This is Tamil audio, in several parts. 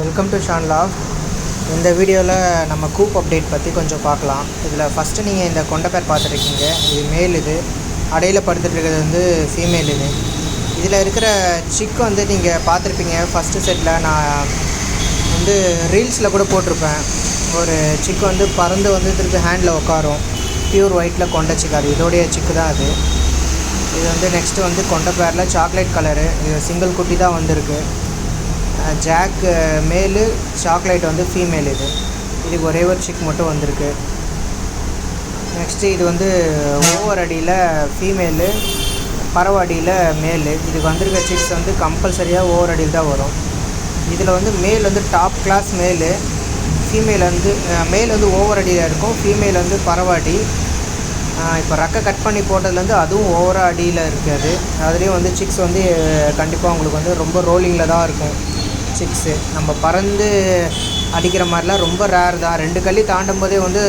வெல்கம் டு ஷான்லா இந்த வீடியோவில் நம்ம கூப் அப்டேட் பற்றி கொஞ்சம் பார்க்கலாம். இதில் ஃபஸ்ட்டு நீங்கள் இந்த கொண்டப்பேர் பார்த்துருக்கீங்க. இது மேல் இது. அடையில் படுத்துட்டு இருக்கிறது வந்து ஃபீமேல் இது. இதில் இருக்கிற சிக் வந்து நீங்கள் பார்த்துருப்பீங்க. ஃபஸ்ட்டு செட்டில் நான் வந்து ரீல்ஸில் கூட போட்டிருப்பேன். ஒரு சிக் வந்து பறந்து வந்து திருப்பி ஹேண்டில் உட்காரும். பியூர் ஒயிட்டில் கொண்ட சிக் அது. இதோடைய சிக்கு தான் அது. இது வந்து நெக்ஸ்ட்டு வந்து கொண்ட பேரில் சாக்லேட் கலரு இது சிங்கிள் குட்டி தான் வந்திருக்கு. ஜாக் மேலு சாக்லேட் வந்து ஃபீமேல் இது. இதுக்கு ஒரே ஒரு சிக் மட்டும் வந்திருக்கு. நெக்ஸ்ட்டு இது வந்து ஓவர் அடியில் ஃபீமேலு பறவை அடியில் மேலு இதுக்கு வந்திருக்க சிக்ஸ் வந்து கம்பல்சரியாக ஓவர் அடியில் தான் வரும். இதில் வந்து மேல் வந்து டாப் கிளாஸ் மேலு ஃபீமேல் வந்து மேல் வந்து ஓவர் அடியில் இருக்கும். ஃபீமேல் வந்து பறவை அடி. இப்போ ரக்கை கட் பண்ணி போட்டதுலேருந்து அதுவும் ஓவராக அடியில் இருக்குது அதுலேயும் வந்து சிக்ஸ் வந்து கண்டிப்பாக உங்களுக்கு வந்து ரொம்ப ரோலிங்கில் தான் இருக்கும். சிக்ஸு. நம்ம பறந்து அடிக்கிற மாதிரிலாம் ரொம்ப ரேர் தான். ரெண்டு கல்லி தாண்டும் போதே வந்து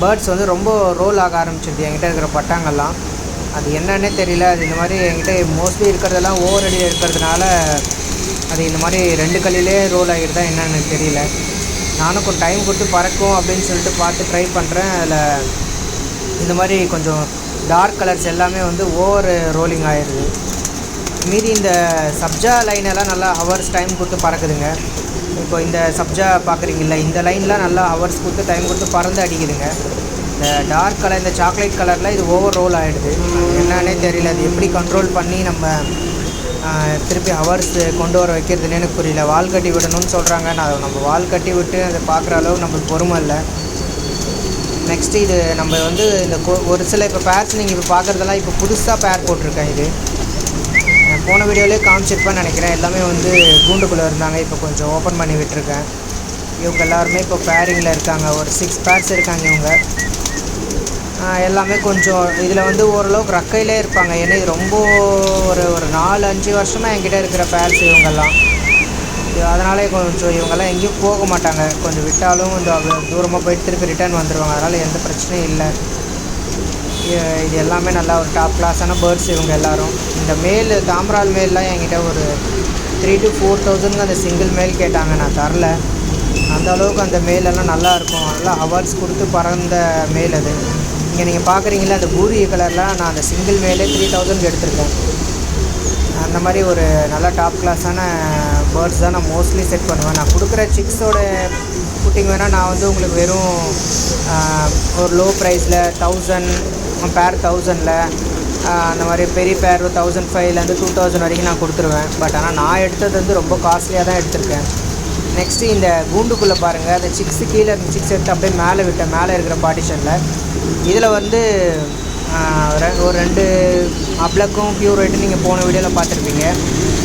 பேர்ட்ஸ் வந்து ரொம்ப ரோல் ஆக ஆரம்பிச்சிருது என்கிட்ட இருக்கிற பட்டாங்கள்லாம் அது என்னன்னே தெரியல. அது இந்த மாதிரி என்கிட்ட மோஸ்ட்லி இருக்கிறதெல்லாம் ஓவர் அடியில் இருக்கிறதுனால அது இந்த மாதிரி ரெண்டு கல்லிலே ரோல் ஆகிடுதா என்னன்னு தெரியல. நானும் கொஞ்சம் டைம் கொடுத்து பறக்கும் அப்படின்னு சொல்லிட்டு பார்த்து ட்ரை பண்ணுறேன் அதில் இந்த மாதிரி கொஞ்சம் டார்க் கலர்ஸ் எல்லாமே வந்து ஓவர் ரோலிங் ஆயிடுது. மீதி இந்த சப்ஜா லைன் எல்லாம் நல்லா ஹவர்ஸ் டைம் கொடுத்து பறக்குதுங்க. இப்போ இந்த சப்ஜா பார்க்குறீங்கள இந்த லைன்லாம் நல்லா ஹவர்ஸ் கொடுத்து டைம் கொடுத்து பறந்து அடிக்குதுங்க. இந்த டார்க் கலர் இந்த சாக்லேட் கலரில் இது ஓவர் ரோல் ஆகிடுது என்னன்னே தெரியல அது எப்படி கண்ட்ரோல் பண்ணி நம்ம திருப்பி ஹவர்ஸ் கொண்டு வர வைக்கிறதுன்னு எனக்கு புரியல. வால் கட்டி விடணும்னு சொல்கிறாங்க நான் நம்ம வால் கட்டி விட்டு அதை பார்க்குற அளவு நம்மளுக்கு பொறுமை இல்லை. நெக்ஸ்ட்டு இது நம்ம வந்து இந்த ஒரு சில இப்போ பேர்ஸ் நீங்கள் இப்போ பார்க்குறதெல்லாம் இப்போ புதுசாக பேர் போட்டிருக்கேன் இது. போன வீடியோலேயே காமிச்சிருப்பேன்னு நினைக்கிறேன். எல்லாமே வந்து கூண்டுக்குள்ளே இருந்தாங்க. இப்போ கொஞ்சம் ஓப்பன் பண்ணி விட்டுருக்கேன். இவங்க எல்லாருமே இப்போ பேரிங்கில் இருக்காங்க. ஒரு சிக்ஸ் பேர்ஸ் இருக்காங்க இவங்க. எல்லாமே கொஞ்சம் இதில் வந்து ஓரளவுக்கு ரக்கையிலே இருப்பாங்க. ஏன்னா இது ரொம்ப ஒரு ஒரு நாலு அஞ்சு வருஷமாக என்கிட்ட இருக்கிற பேர்ஸ் இவங்கெல்லாம். அதனாலே கொஞ்சம் இவங்கெல்லாம் எங்கேயும் போக மாட்டாங்க. கொஞ்சம் விட்டாலும் கொஞ்சம் தூரமாக போயிட்டு திருப்பி ரிட்டர்ன் வந்துடுவாங்க அதனால் எந்த பிரச்சனையும் இல்லை. இது எல்லாமே நல்லா ஒரு டாப் கிளாஸான பேர்ட்ஸ் இவங்க எல்லோரும். இந்த மேல் தாமரால் மேல்லாம் என்கிட்ட ஒரு த்ரீ டு ஃபோர் தௌசண்ட்க்கு அந்த சிங்கிள் மேல் கேட்டாங்க. நான் தரல. அந்த அளவுக்கு அந்த மேலெல்லாம் நல்லா இருக்கும். நல்லா ஹவர்ஸ் கொடுத்து பறந்த மேல் அது. இங்கே நீங்கள் பார்க்குறீங்களா அந்த பூரிய கலரில் நான் அந்த சிங்கிள் மேலே த்ரீ தௌசண்ட்க்கு எடுத்திருக்கேன். அந்த மாதிரி ஒரு நல்ல டாப் கிளாஸான பேர்ட்ஸ் தான் நான் மோஸ்ட்லி செட் பண்ணுவேன். நான் கொடுக்குற சிக்ஸோட குட்டிங் வேணால் நான் வந்து உங்களுக்கு வெறும் ஒரு லோ ப்ரைஸில் தௌசண்ட் பேர் தௌசண்டில் அந்த மாதிரி பெரிய பேர் தௌசண்ட் ஃபைவ்லேருந்து டூ தௌசண்ட் வரைக்கும் நான் கொடுத்துருவேன். பட் ஆனால் நான் எடுத்தது வந்து ரொம்ப காஸ்ட்லியாக தான் எடுத்திருக்கேன். நெக்ஸ்ட்டு இந்த கூண்டுக்குள்ளே பாருங்கள் அந்த சிக்ஸு கீழே இருந்த சிக்ஸ் எடுத்து அப்படியே மேலே விட்டேன். மேலே இருக்கிற பார்ட்டிஷனில் இதில் வந்து ஒரு ரெண்டு அப்ளக்கும் பியூர் ஒயிட்டு நீங்கள் போன வீடியோவில் பார்த்துருப்பீங்க.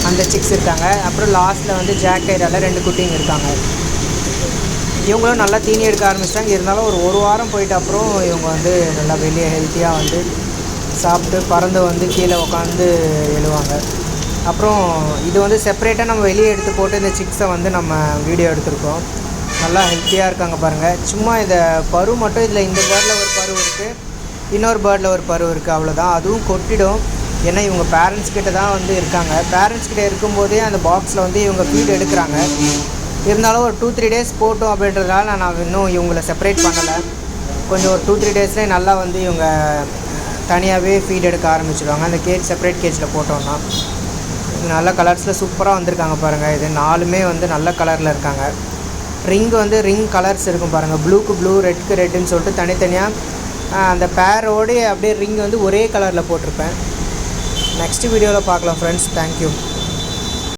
அந்த சிக்ஸ் இருக்காங்க. அப்புறம் லாஸ்ட்டில் வந்து ஜாக் ரெண்டு குட்டிங்க இருக்காங்க. இவங்களும் நல்லா தீனி எடுக்க ஆரம்பிச்சிட்டாங்க. இருந்தாலும் ஒரு ஒரு வாரம் போயிட்டு அப்புறம் இவங்க வந்து நல்லா வெளியே ஹெல்த்தியாக வந்து சாப்பிட்டு பறந்து வந்து கீழே உட்காந்து எழுவாங்க. அப்புறம் இது வந்து செப்பரேட்டாக நம்ம வெளியே எடுத்து போட்டு இந்த சிக்ஸை வந்து நம்ம வீடியோ எடுத்திருக்கோம். நல்லா ஹெல்த்தியாக இருக்காங்க பாருங்கள் சும்மா இதை பரு மட்டும் இதில் இந்த பேர்டில் ஒரு பரு இருக்குது இன்னொரு பேர்டில் ஒரு பரு இருக்குது அவ்வளோதான் அதுவும் கொட்டிடும். ஏன்னா இவங்க பேரண்ட்ஸ் கிட்ட தான் வந்து இருக்காங்க. பேரண்ட்ஸ் கிட்ட இருக்கும்போதே அந்த பாக்ஸில் வந்து இவங்க ஃபீட் எடுக்கிறாங்க. இருந்தாலும் ஒரு டூ த்ரீ டேஸ் போட்டோம் அப்படின்றதுனால நான் இன்னும் இவங்களை செப்பரேட் பண்ணலை. கொஞ்சம் ஒரு டூ த்ரீ டேஸ்லேயே நல்லா வந்து இவங்க தனியாகவே ஃபீட் எடுக்க ஆரம்பிச்சிடுவாங்க அந்த கேஜ் செப்பரேட் கேஜில் போட்டோன்னா நல்ல கலர்ஸில் சூப்பராக வந்திருக்காங்க பாருங்கள் இது நாலுமே வந்து நல்ல கலரில் இருக்காங்க. ரிங் வந்து ரிங் கலர்ஸ் இருக்கும் பாருங்கள் ப்ளூக்கு ப்ளூ ரெட்க்கு ரெட்டுன்னு சொல்லிட்டு தனித்தனியாக அந்த பேரோடு அப்படியே ரிங் வந்து ஒரே கலரில் போட்டிருப்பேன். நெக்ஸ்ட் வீடியோவில் பார்க்கலாம் ஃப்ரெண்ட்ஸ் தேங்க்யூ